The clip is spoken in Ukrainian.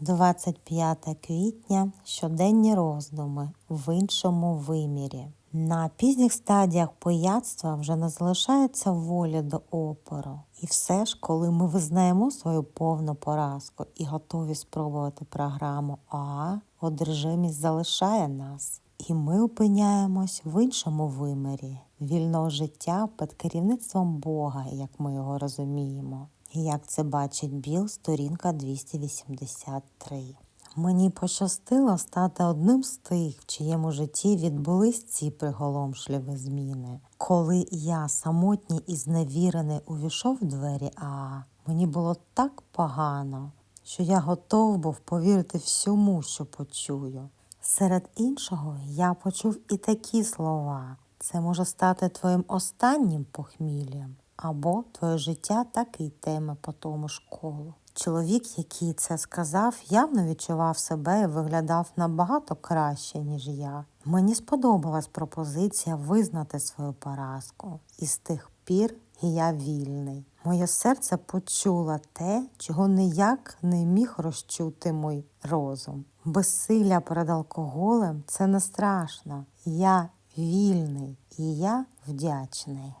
25 квітня щоденні роздуми в іншому вимірі. На пізніх стадіях пияцтва вже не залишається волі до опору. І все ж, коли ми визнаємо свою повну поразку і готові спробувати програму АА, одержимість залишає нас. І ми опиняємось в іншому вимірі вільного життя під керівництвом Бога, як ми його розуміємо. Як це бачить Біл, сторінка 283. Мені пощастило стати одним з тих, в чиєму житті відбулись ці приголомшливі зміни. Коли я, самотній і зневірений, увійшов в двері Аа, мені було так погано, що я готов був повірити всьому, що почую. Серед іншого я почув і такі слова. Це може стати твоїм останнім похміллям, або твоє життя так і йтиме по тому ж колу. Чоловік, який це сказав, явно відчував себе і виглядав набагато краще, ніж я. Мені сподобалась пропозиція визнати свою поразку, і з тих пір я вільний. Моє серце почуло те, чого ніяк не міг розчути мій розум. Безсилля перед алкоголем це не страшно. Я вільний і я вдячний.